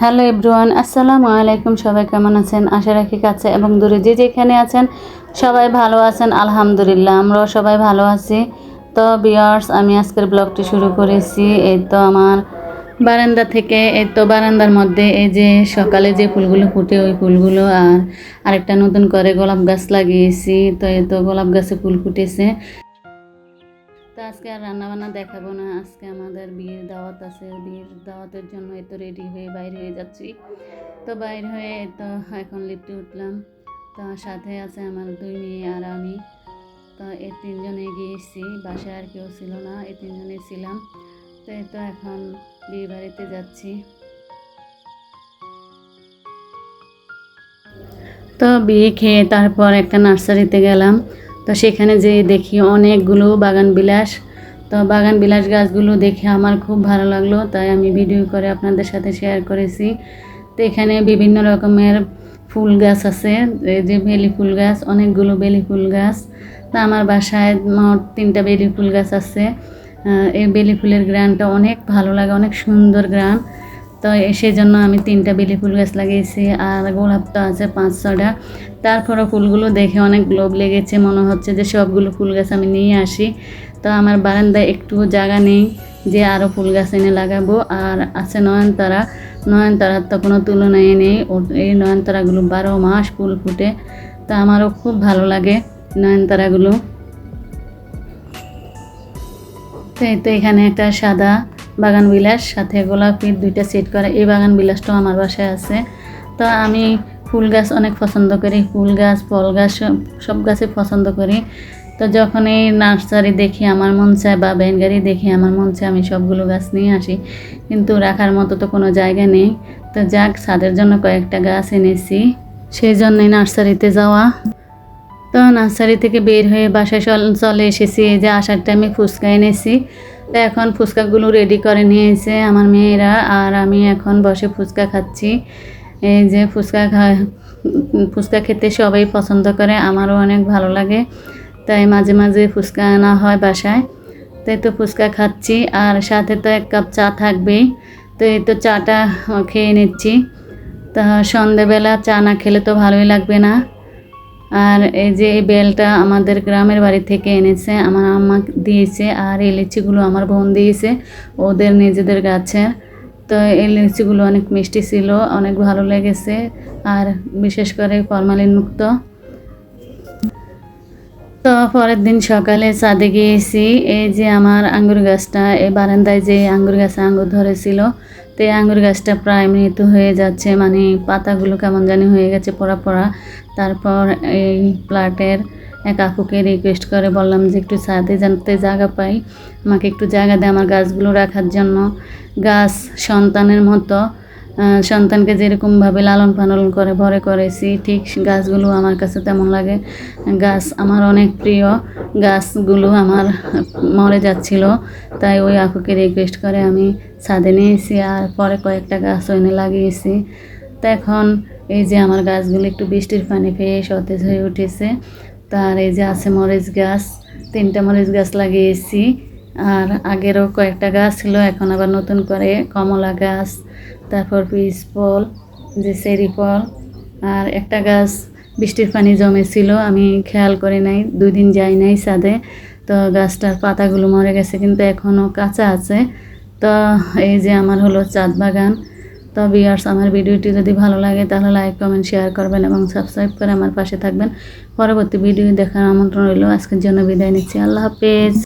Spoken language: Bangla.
হ্যালো এভরিওয়ান, আসসালামু আলাইকুম। সবাই কেমন আছেন? আশা রাখি কাছে এবং দূরে যে যেখানে আছেন, সবাই ভালো আছেন, আলহামদুলিল্লাহ। আমরাও সবাই ভালো আছি। তো বিয়ার্স আমি আজকের ব্লগটি শুরু করেছি। এই তো আমার বারান্দা থেকে, এই তো বারান্দার মধ্যে এই যে সকালে যে ফুলগুলো ফুটে, ওই ফুলগুলো আর আরেকটা নতুন করে গোলাপ গাছ লাগিয়েছি। তো এই তো গোলাপ গাছে ফুল ফুটেছে। আজকে আর রান্না বান্না দেখাবো না। আজকে আমাদের বিয়ের দাওয়াত আছে। বিয়ের দাওয়াতের জন্য এই তো রেডি হয়ে বাইরে হয়ে যাচ্ছি। তো বাইর হয়ে তো এখন লিফটে উঠলাম। তো সাথে আছে আমার দুই মেয়ে আর আমি। তো এই তিনজনে গিয়েছি বাসায় আর কেউ ছিল না। এই তিনজনে ছিলাম। তো এই তো এখন বিয়ে বাড়িতে যাচ্ছি। তো বিয়ে খেয়ে তারপর একটা নার্সারিতে গেলাম। তো সেখানে যে দেখি অনেকগুলো বাগান বিলাস। তো বাগান বিলাস গাছগুলো দেখে আমার খুব ভালো লাগল, তাই আমি ভিডিও করে আপনাদের সাথে শেয়ার করেছি। তো এখানে বিভিন্ন রকমের ফুল গাছ আছে, এই যে বেলি ফুল গাছ, অনেকগুলো বেলি ফুল গাছ। তা আমার বাসায় মোট তিনটা বেলি ফুল গাছ আছে। এই বেলি ফুলের গ্রানটা অনেক ভালো লাগে, অনেক সুন্দর গ্রান। তো সেই জন্য আমি তিনটা বেলি ফুল গাছ লাগিয়েছি আর গোলাপ তো আছে পাঁচ ছটা তারপরও ফুলগুলো দেখে অনেক লোভ লেগেছে, মনে হচ্ছে যে সবগুলো ফুল গাছ আমি নিয়ে আসি। তো আমার বারান্দায় একটু জায়গা নেই যে আরও ফুল গাছ এনে লাগাবো। আর আছে নয়নতারা। নয়নতারার তো কোনো তুলনায় নেই। এই নয়নতারাগুলো বারো মাস ফুল ফুটে। তো আমারও খুব ভালো লাগে নয়নতারাগুলো। তো এখানে একটা সাদা বাগান বিলাস সাথে গোলাপির দুইটা সেট করা, এই বাগান বিলাসটাও আমার বাসায় আছে। তো আমি ফুল গাছ অনেক পছন্দ করি, ফুল গাছ, ফল গাছ, সব- গাছে পছন্দ করি। তো যখন এই নার্সারি দেখি, আমার মন চায় বা ব্যানগাড়ি দেখি, আমার মন চায় আমি সবগুলো গাছ নিয়ে আসি। কিন্তু রাখার মতো তো কোনো জায়গা নেই। তো যাক, ছাদের জন্য কয়েকটা গাছ এনেছি। সেই জন্যই নার্সারিতে যাওয়া। তো নার্সারি থেকে বের হয়ে বাসায় চলে এসেছি। এই যে আসার টাইমে ফুচকা এনেছি। তো এখন ফুচকাগুলো রেডি করে নিয়েছে আমার মেয়েরা। আর আমি এখন বসে ফুচকা খাচ্ছি। এই যে ফুচকা খা, ফুচকা খেতে সবাই পছন্দ করে, আমারও অনেক ভালো লাগে। তাই মাঝে মাঝে ফুচকা আনা হয় বাসায়। তাই তো ফুচকা খাচ্ছি। আর সাথে তো এক কাপ চা থাকবেই। তো এই তো চাটা খেয়ে নিচ্ছি। তা সন্ধেবেলা চা না খেলে তো ভালোই লাগবে না। আর এই যে এই বেলটা আমাদের গ্রামের বাড়ি থেকে এনেছে, আমার আম্মা দিয়েছে আর এই লিচিগুলো আমার বোন দিয়েছে, ওদের নিজেদের গাছের। তো এই লিচিগুলো অনেক মিষ্টি ছিল, অনেক ভালো লেগেছে আর বিশেষ করে ফরমালিন মুক্ত তো পরের দিন সকালে ছাদে গিয়েছি, এই যে আমার আঙ্গুর গাছটা, এই বারান্দায় যে আঙ্গুর গাছে আঙ্গুর ধরেছিল তো এই আঙুর গাছটা প্রায় মৃত হয়ে যাচ্ছে। মানে পাতাগুলো কেমন জানি হয়ে গেছে পড়া পড়া। তারপর এই প্লাটের এক আপুকে রিকোয়েস্ট করে, বললাম যে একটু ছাদে জানতে জায়গা পাই। আমাকে একটু জায়গা দেয় আমার গাছগুলো রাখার জন্য। গাছ সন্তানের মতো। সন্তানকে যেরকমভাবে লালন পালন করে, ভরে করেছি ঠিক গাছগুলো আমার কাছে তেমন লাগে। গাছ আমার অনেক প্রিয়, গাছগুলো আমার মরে যাচ্ছিল, তাই ওই আপুকে রিকোয়েস্ট করে আমি ছাদে নিয়েছি আর পরে কয়েকটা গাছ এনে লাগিয়েছি। তো এখন এই যে আমার গাছগুলো একটু বৃষ্টির পানি পেয়ে সতেজ হয়ে উঠেছে, তার এই যে আছে মরিচ গাছ, তিনটা মরিচ গাছ লাগিয়েছি। আর আগেরও কয়েকটা গাছ ছিল, এখন আবার নতুন করে কমলা গাছ তারপর পিস ফল যে সেরি ফল আর একটা গাছ বৃষ্টির পানি জমেছিল, আমি খেয়াল করি নাই, দুই দিন যাই নাই ছাদে, তো গাছটার পাতাগুলো মরে গেছে, কিন্তু এখনও কাঁচা আছে। তো এই যে আমার হলো চাঁদ বাগান, তো বিয়ার্স আমার ভিডিওটি যদি ভালো লাগে, তাহলে লাইক কমেন্ট শেয়ার করবেন এবং সাবস্ক্রাইব করে আমার পাশে থাকবেন। পরবর্তী ভিডিও দেখার আমন্ত্রণ রইল, আজকের জন্য বিদায় নিচ্ছি, আল্লাহ হাফেজ।